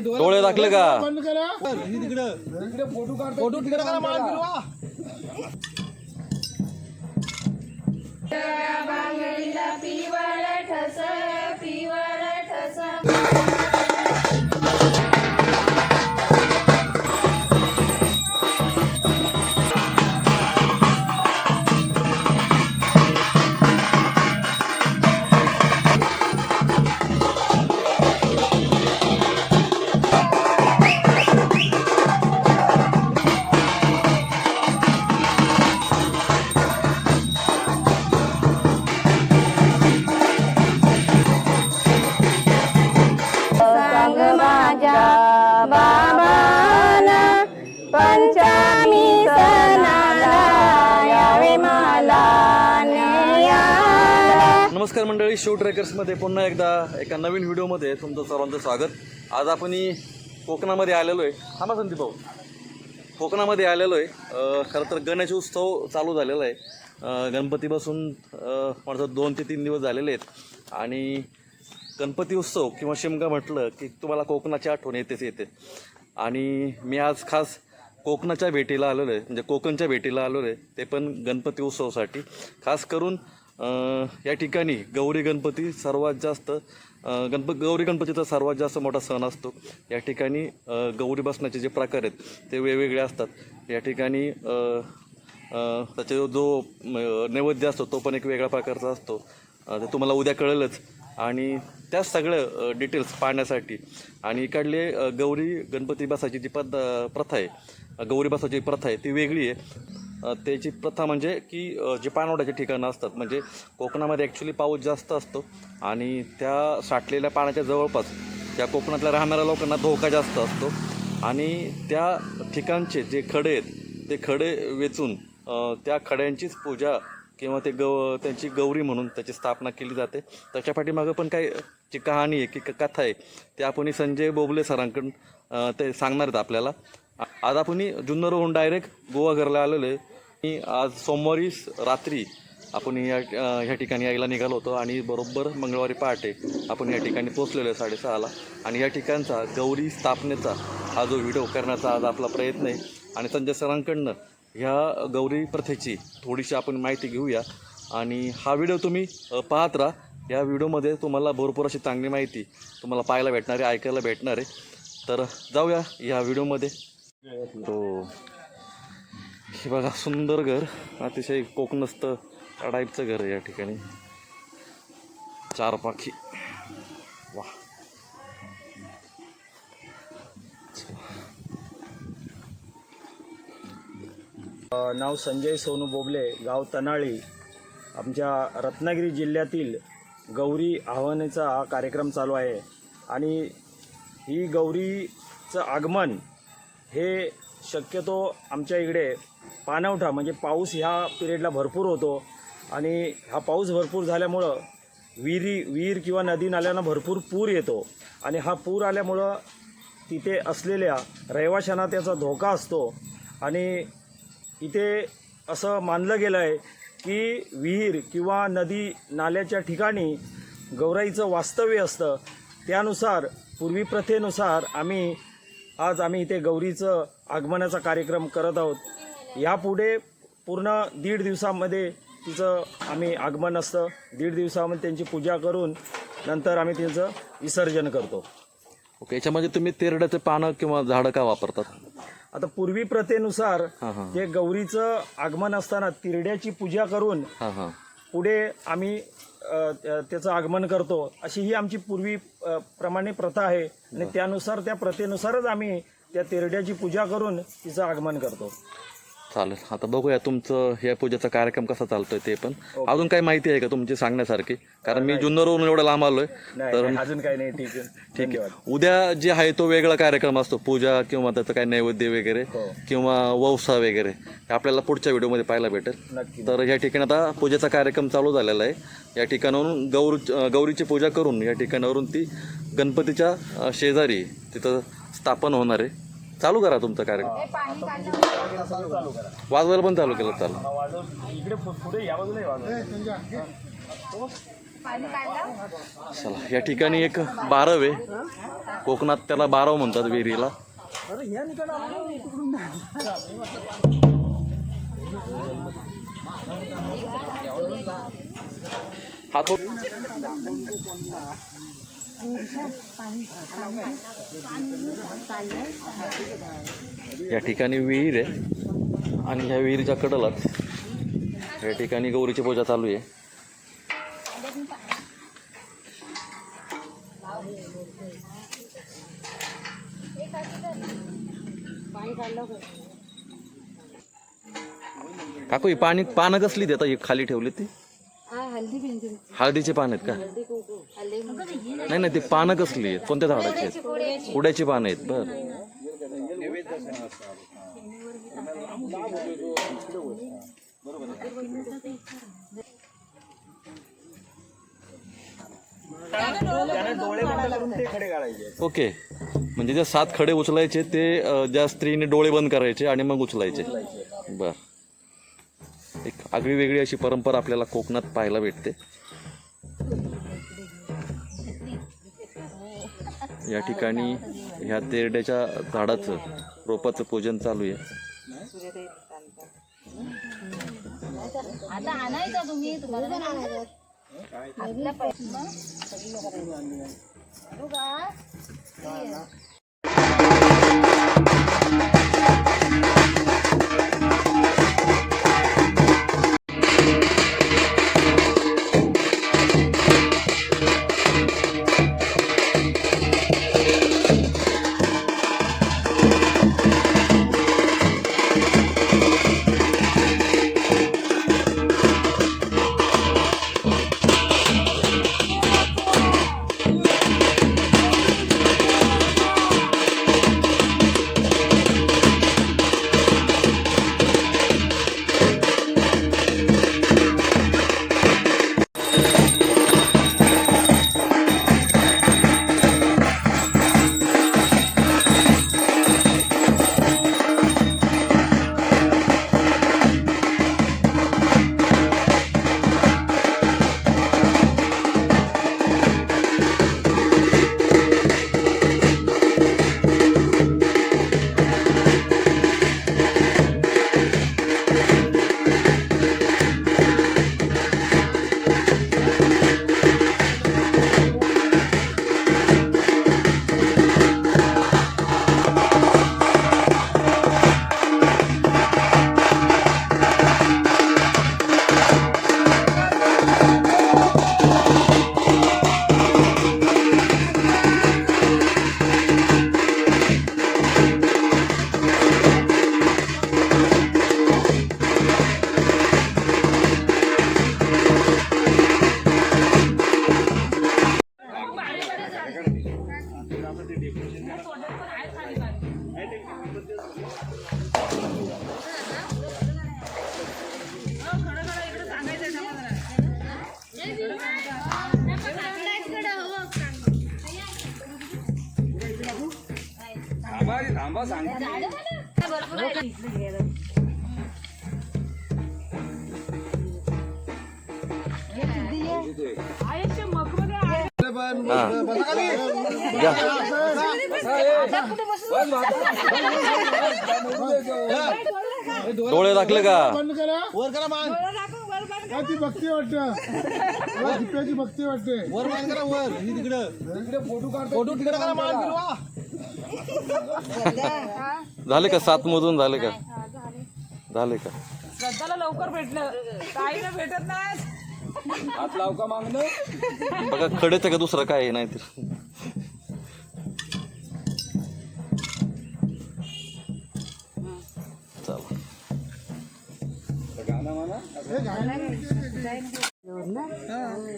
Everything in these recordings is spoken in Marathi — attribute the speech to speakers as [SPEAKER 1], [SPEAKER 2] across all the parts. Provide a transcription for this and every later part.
[SPEAKER 1] डोळे दाखले का?
[SPEAKER 2] बंद करा. तिकडे फोटो काढतो. फोटो तिकडे करा मान फिरवा.
[SPEAKER 3] बांगडीला पिवळ ठस पिवळ
[SPEAKER 1] मंडळी शो ट्रेकर्समध्ये पुन्हा एकदा एका नवीन व्हिडिओमध्ये तुमचं सर्वांचं स्वागत. आज आपण कोकणामध्ये आलेलो आहे. थांबा संदीप भाऊ? कोकणामध्ये आलेलो आहे. खरं तर गणेश उत्सव चालू झालेला आहे. गणपतीपासून गणपती बसून दोन ते तीन दिवस झालेले आहेत. आणि गणपती उत्सव किंवा शिमगा म्हटलं की तुम्हाला कोकणाची आठवण येतेच येते. आणि मी आज खास कोकणाच्या भेटीला आलेलो आहे. म्हणजे कोकणच्या भेटीला आलेलो आहे. ते पण गणपती उत्सवासाठी. खास करून या ठिकाणी गौरी गणपती सर्वात जास्त गणप गौरी गणपतीचा सर्वात जास्त मोठा सण असतो. या ठिकाणी गौरी बसण्याचे जे प्रकार आहेत ते वेगवेगळे असतात. या ठिकाणी त्याचा जो- जो नैवेद्य असतो तो पण एक वेगळ्या प्रकारचा असतो. ते तुम्हाला उद्या कळेलच. आणि त्या सगळं डिटेल्स पाहण्यासाठी आणि इकडले गौरी गणपती बसायची जी पद प्रथा आहे गौरी बसायची प्रथा आहे ती वेगळी आहे. त्याची प्रथा म्हणजे की जे पाणवड्याचे ठिकाणं असतात म्हणजे कोकणामध्ये ॲक्च्युली पाऊस जास्त असतो आणि त्या साठलेल्या पाण्याच्या जवळपास त्या कोकणातल्या राहणाऱ्या लोकांना धोका जास्त असतो आणि त्या ठिकाणचे जे खडे आहेत ते खडे वेचून त्या खड्यांचीच पूजा किंवा ते गव त्यांची गौरी म्हणून त्याची स्थापना केली जाते. त्याच्या पाठीमागं पण काही जी कहाणी आहे की क- कथा आहे ते आपण संजय बोबले सरांकडून ते सांगणार आहेत आपल्याला. आज आपण जुन्नरहून डायरेक्ट गोवा घरला आलेलो आहे. मी आज सोमवारी रात्री आपण या ह्या ठिकाणी यायला निघालो होतो आणि बरोबर मंगळवारी पहाटे आपण या ठिकाणी पोचलेलो आहे साडेसहाला. आणि या ठिकाणचा गौरी स्थापनेचा हा जो व्हिडिओ करण्याचा आज आपला प्रयत्न आहे. आणि संजय सरांकडनं ह्या गौरी प्रथेची थोडीशी आपण माहिती घेऊया. आणि हा व्हिडिओ तुम्ही पाहत राहा. या व्हिडिओमध्ये तुम्हाला भरपूर अशी चांगली माहिती तुम्हाला पाहायला भेटणार आहे ऐकायला भेटणार. आहे तर जाऊया या व्हिडिओमध्ये. तो हे बघा सुंदर घर. अतिशय कोकणस्थ टाईपचं घर आहे या ठिकाणी. चार पाखी वा
[SPEAKER 4] नाव संजय सोनू बोबले गाव तनाळी. आमच्या रत्नागिरी जिल्ह्यातील गौरी आव्हानेचा हा कार्यक्रम चालू आहे. आणि ही गौरीचं आगमन हे शक्यतो आमच्या इकडे पाणवठा म्हणजे पाऊस ह्या पिरियडला भरपूर होतो. आणि हा पाऊस भरपूर झाल्यामुळं विहिरी विहीर किंवा नदी नाल्यांना भरपूर पूर येतो. आणि हा पूर आल्यामुळं तिथे असलेल्या रहिवाशांना त्याचा धोका असतो. आणि इथे असं मानलं गेलं आहे की विहीर किंवा नदी नाल्याच्या ठिकाणी गौराईचं वास्तव्य असतं. त्यानुसार पूर्वी प्रथेनुसार आम्ही आज आम्ही इथे गौरीचं आगमनाचा कार्यक्रम करत आहोत. यापुढे पूर्ण दीड दिवसामध्ये तिचं आम्ही आगमन असतं. दीड दिवसामध्ये त्यांची पूजा करून नंतर आम्ही तिचं विसर्जन करतो.
[SPEAKER 1] ओके याच्यामध्ये तुम्ही तेरड्याचे पानं किंवा झाडं का वापरतात?
[SPEAKER 4] आता पूर्वी प्रथेनुसार जे गौरीचं आगमन असताना तिरड्याची पूजा करून
[SPEAKER 1] हां हां.
[SPEAKER 4] पुढे आम्ही त्याचं आगमन करतो अशी ही आमची पूर्वी प्रमाणे प्रथा आहे. आणि त्यानुसार त्या प्रथेनुसारच आम्ही त्या तेरड्याची पूजा करून तिचं आगमन करतो.
[SPEAKER 1] चालेल. आता बघूया तुमचं या पूजेचा कार्यक्रम कसा चालतोय ते पण. अजून काही माहिती आहे का तुमची सांगण्यासारखी? कारण मी जुन्नरवरून एवढं लांब आलोय. तर
[SPEAKER 4] अजून काही नाही. ठीक आहे. धन्यवाद
[SPEAKER 1] उद्या जे आहे तो वेगळा कार्यक्रम असतो. पूजा किंवा त्याचं काही नैवेद्य वगैरे
[SPEAKER 4] हो.
[SPEAKER 1] किंवा वौसा वगैरे. आपल्याला पुढच्या व्हिडिओमध्ये पाहायला भेटेल. तर या ठिकाणी आता पूजेचा कार्यक्रम चालू झालेला आहे. या ठिकाणावरून गौर गौरीची पूजा करून या ठिकाणावरून ती गणपतीच्या शेजारी तिथं स्थापन होणार आहे. चालू करा तुमचा कार्यक्रम वाजवायला पण चालू केलं चालू.
[SPEAKER 4] वाजव इकडे पु- पुढे या बाजूला वाजव
[SPEAKER 1] चला या ठिकाणी एक बारव आहे. कोकणात त्याला बारव म्हणतात विहिरीला. हा तो या ठिकाणी विहीर आहे आणि ह्या विहिरीच्या कडलाच या ठिकाणी गौरीची पूजा चालू आहे. काकू ही पाणी पानं कसली देतात ही खाली ठेवली ती? हळदीचे पान आहेत का? नाही नाही ते पानं कसली आहेत? कोणत्या झाडाची आहेत? उड्याची पानं आहेत बर. ओके. म्हणजे जे सात खडे उचलायचे ते अ, ज्या स्त्रीने डोळे बंद करायचे आणि मग उचलायचे. बर. एक आगळी वेगळी अशी परंपरा आपल्याला कोकणात पाहायला भेटते. या ठिकाणी ह्या तेरड्याच्या झाडाचं रोपाचं पूजन चालू आहे.
[SPEAKER 3] आता आणायचा तुम्ही तुम्हाला पैसे
[SPEAKER 1] डोळे दाखले का?
[SPEAKER 2] वर करा. मान
[SPEAKER 5] काय ती भक्ती वाटतं. मला दिप्याची भक्ती वाटते.
[SPEAKER 2] वर मान करा वर. ही तिकडं. तिकडे फोटो काढ. फोटो तिकडे करा मान फिरवा.
[SPEAKER 1] झाले का सात मधून? झाले का? झाले. का?
[SPEAKER 6] श्रद्धाला लवकर भेटलं. ताईला भेटत नाही
[SPEAKER 2] हात लाव का मागणं?
[SPEAKER 1] बघा खडेच का दुसरं काय नाही तर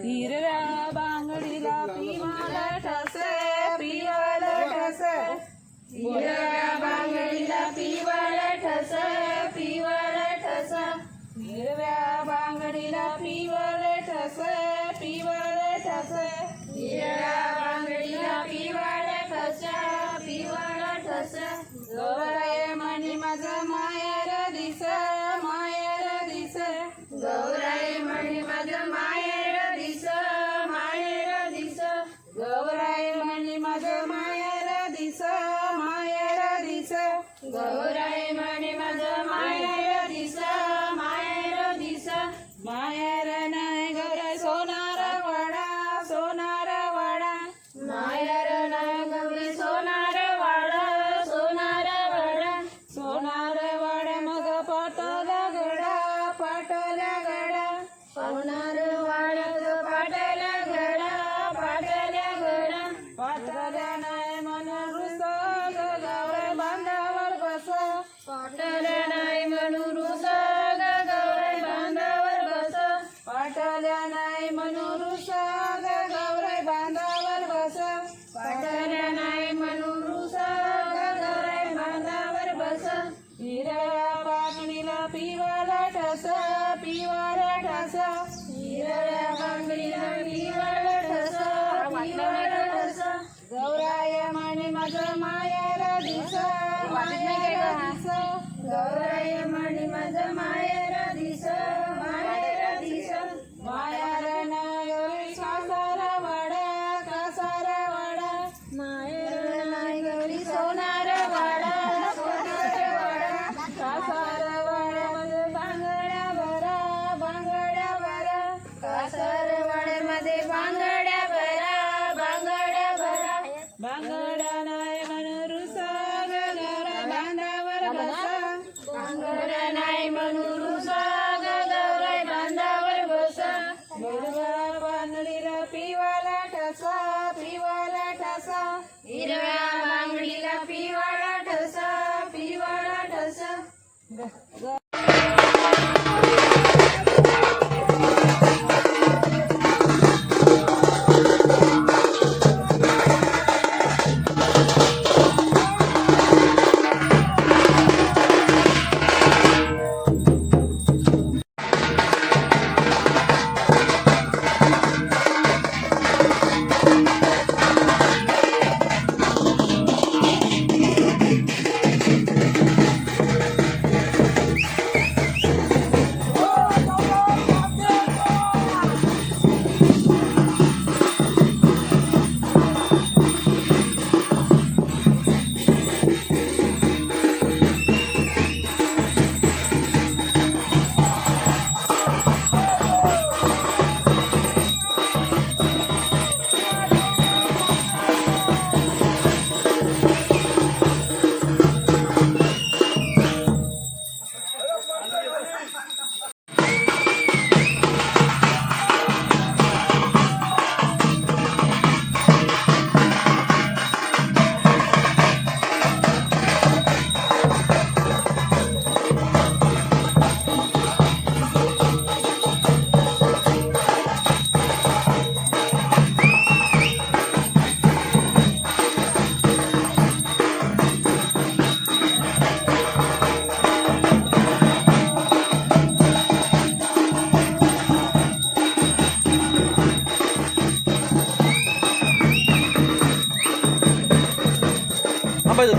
[SPEAKER 6] हिरव्या बांगडीला पिवाला ठसे पिवाला ठसे. हिरव्या माझं मायर दिस मायर दिस
[SPEAKER 3] गौराय मणी माझ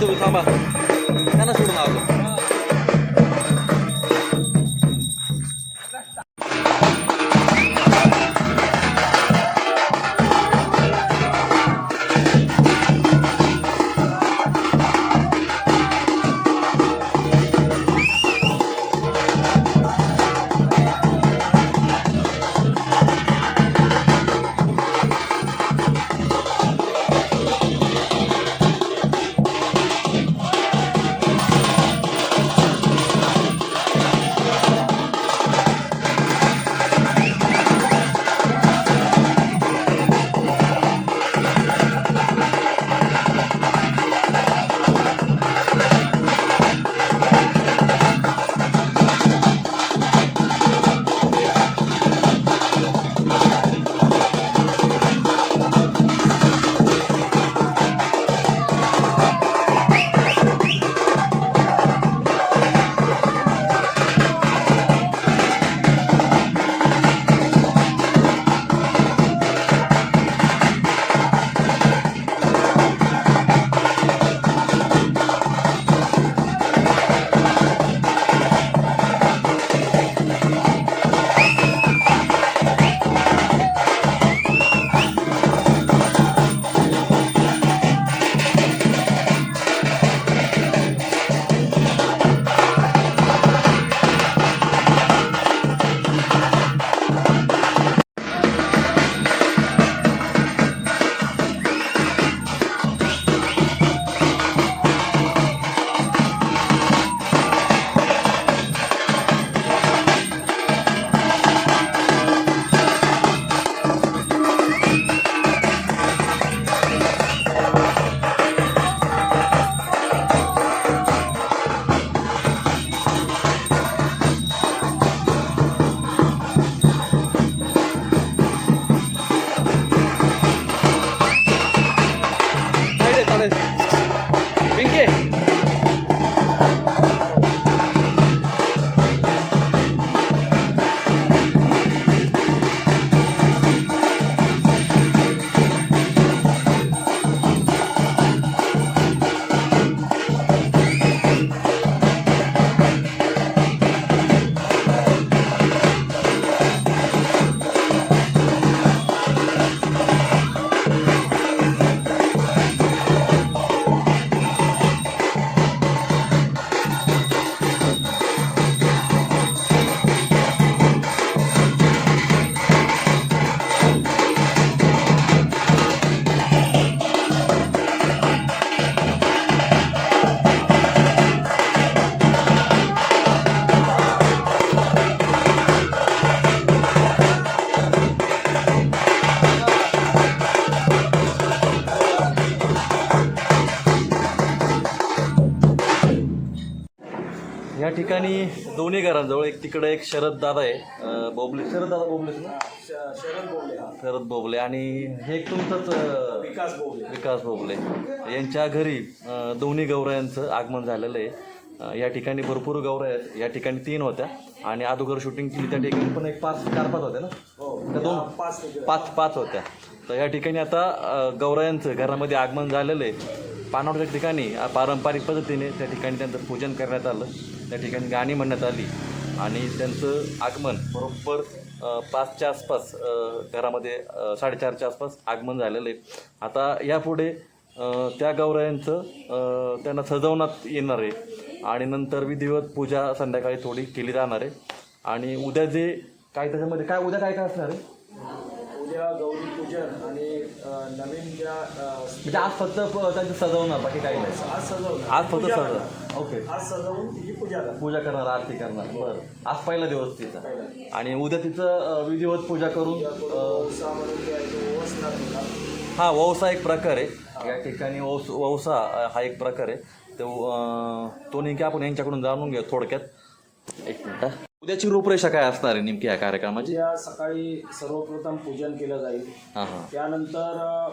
[SPEAKER 1] 就是他们。दोन्ही घरांजवळ एक तिकडे एक शरद दादा आहे. बोबले. शरद दादा बोबले
[SPEAKER 4] शरद बोबले हा.
[SPEAKER 1] शरद बोबले. आणि हे एक तुमचंच
[SPEAKER 4] विकास बोबले.
[SPEAKER 1] विकास बोबले. यांच्या घरी दोन्ही गौरायांचं आगमन झालेलं आहे. या ठिकाणी भरपूर गौऱ्या आहेत. या ठिकाणी तीन होत्या. आणि अगोदर शूटिंग केली त्या ठिकाणी पण एक पाच चार पाच होत्या ना? त्या दोन
[SPEAKER 4] पाच.
[SPEAKER 1] पाच पाच होत्या. तर या ठिकाणी आता गौरायांचं घरामध्ये आगमन झालेलं आहे. पानवडच्या ठिकाणी पारंपरिक पद्धतीने त्या ठिकाणी त्यांचं पूजन करण्यात आलं. त्या ठिकाणी गाणी म्हणण्यात आली आणि त्यांचं आगमन बरोबर पाचच्या आसपास घरामध्ये साडेचारच्या आसपास आगमन झालेलं आहे. आता यापुढे त्या गौरायांचं त्यांना सजवण्यात येणार आहे आणि नंतर विधिवत पूजा संध्याकाळी थोडी केली जाणार आहे. आणि उद्या जे काय त्याच्यामध्ये काय उद्या काय काय असणार आहे?
[SPEAKER 4] उद्या गौरी पूजन आणि नवीन ज्या
[SPEAKER 1] म्हणजे आज फक्त त्यांचं सजवणार बाकी काही नाही.
[SPEAKER 4] आज सजवणार
[SPEAKER 1] आज फक्त
[SPEAKER 4] पूजा.
[SPEAKER 1] ओके.
[SPEAKER 4] आज सजवून तिची पूजा करणार.
[SPEAKER 1] पूजा करणार आरती करणार. बरं. आज पहिला दिवस तिचा. आणि उद्या तिचं अं, विधिवत पूजा करून अं,
[SPEAKER 4] औसा म्हणून जे आहे तो ओवासणार तिला.
[SPEAKER 1] हा वौसा एक प्रकार आहे. या ठिकाणी वौस वौसा अं, हा एक प्रकार आहे. तो अं, तो नेमकी आपण यांच्याकडून जाणून घेऊ थोडक्यात. एक मिनिट. हा. उद्याची रूपरेषा काय असणार आहे नेमकी या कार्यक्रमाची?
[SPEAKER 4] उद्या सकाळी सर्वप्रथम पूजन केलं जाईल.
[SPEAKER 1] हां हां.
[SPEAKER 4] त्यानंतर अ,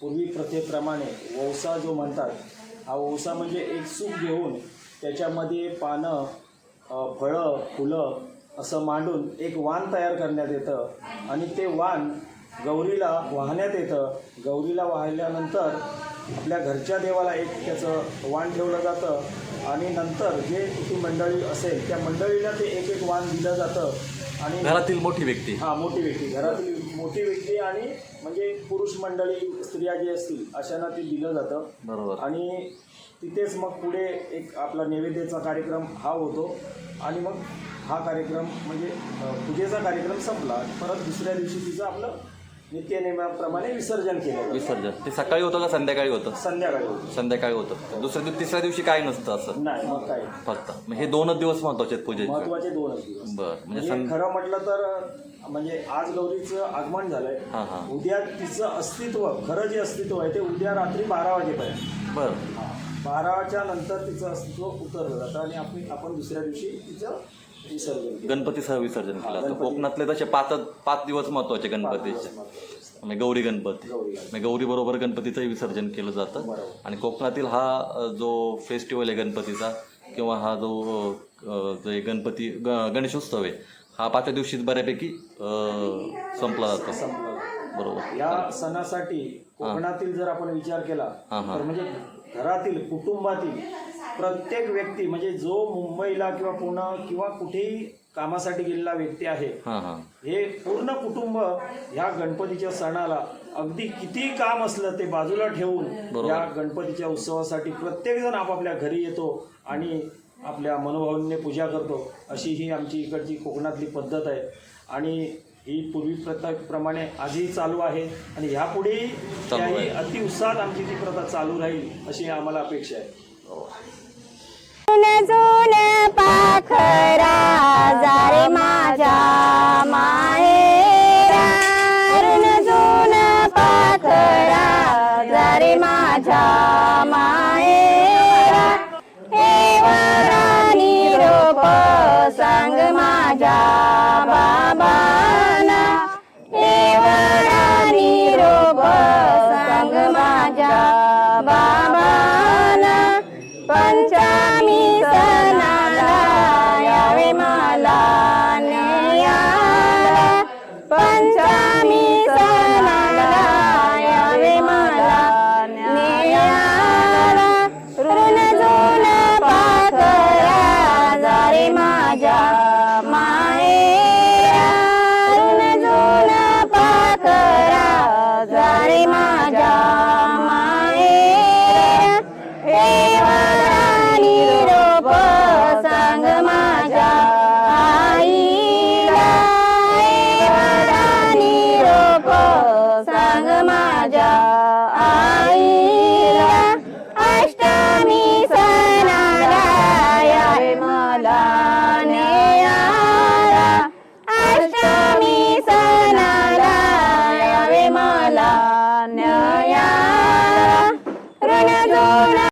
[SPEAKER 4] पूर्वी प्रथेप्रमाणे वौसा जो म्हणतात हा वौसा म्हणजे एक सूप घेऊन त्याच्यामध्ये पानं अ, फळं फुलं असं मांडून एक वाण तयार करण्यात येतं आणि ते वाण गौरीला वाहण्यात येतं. गौरीला वाहिल्यानंतर आपल्या घरच्या देवाला एक त्याचं वाण ठेवलं जातं. आणि नंतर जे ती मंडळी असेल त्या मंडळीला ते एक एक वाण दिलं जातं. आणि
[SPEAKER 1] घरातील मोठी व्यक्ती.
[SPEAKER 4] हा मोठी व्यक्ती. घरातील मोठी व्यक्ती आणि म्हणजे पुरुष मंडळी स्त्रिया जी असतील अशांना ते दिलं जातं.
[SPEAKER 1] बरोबर.
[SPEAKER 4] आणि तिथेच मग पुढे एक आपला नैवेद्याचा कार्यक्रम हा होतो. आणि मग हा कार्यक्रम म्हणजे पूजेचा कार्यक्रम संपला. परत दुसऱ्या दिवशी तिचं आपलं नित्यनेमाप्रमाणे विसर्जन केलं.
[SPEAKER 1] विसर्जन. ते सकाळी होतं का संध्याकाळी होतं?
[SPEAKER 4] संध्याकाळी होतं.
[SPEAKER 1] संध्याकाळी होतं. दुसऱ्या दिवशी तिसऱ्या दिवशी काय नसतं असं?
[SPEAKER 4] नाही मग काय
[SPEAKER 1] फक्त. मग हे दोनच दिवस महत्त्वाचे आहेत पूजेचे.
[SPEAKER 4] महत्त्वाचे दोनच दिवस.
[SPEAKER 1] बरं. म्हणजे
[SPEAKER 4] म्हणजे
[SPEAKER 1] सं
[SPEAKER 4] खरं म्हटलं तर म्हणजे आज गौरीचं आगमन झालंय.
[SPEAKER 1] हां हां.
[SPEAKER 4] उद्या तिचं अस्तित्व खरं जे अस्तित्व आहे ते उद्या रात्री बारा वाजेपर्यंत.
[SPEAKER 1] बरं.
[SPEAKER 4] बाराच्या नंतर तिचं अस्तित्व उतरलं जातं आणि आपण आपण दुसऱ्या दिवशी तिचं विसर्जन
[SPEAKER 1] गणपतीसह विसर्जन केलं जातं
[SPEAKER 4] गणपती.
[SPEAKER 1] कोकणातले तसे पाच पाच दिवस महत्त्वाचे गणपतीचे. म्हणजे गौरी गणपती. म्हणजे गौरी बरोबर गणपतीचंही विसर्जन केलं जातं. आणि कोकणातील हा जो फेस्टिवल आहे गणपतीचा किंवा हा जो जे गणपती ग गणेशोत्सव आहे हा पाचव्या दिवशीच बऱ्यापैकी संपला जातो. बरोबर.
[SPEAKER 4] या सणासाठी कोकणातील जर आपण विचार केला. तर म्हणजे घरातील कुटुंबातील प्रत्येक व्यक्ती म्हणजे जो मुंबईला किंवा पुणे किंवा कुठेही कामासाठी गेलेला व्यक्ती आहे
[SPEAKER 1] हां हां
[SPEAKER 4] हे पूर्ण कुटुंब ह्या गणपतीच्या सणाला अगदी किती काम असलं ते बाजूला ठेवून. या गणपतीच्या उत्सवासाठी प्रत्येक जण आपापल्या घरी येतो आणि आपल्या मनोभावने पूजा करतो अशी ही आमची इकडची कोकणातली पद्धत आहे आणि ही पूर्वी प्रथेप्रमाणे आजही चालू आहे आणि ह्यापुढेही. त्याही अतिउत्साहात आमची ती प्रथा चालू राहील अशी आम्हाला अपेक्षा आहे
[SPEAKER 7] जुन जुन पाखरा जा रे माझ्या मा Yeah.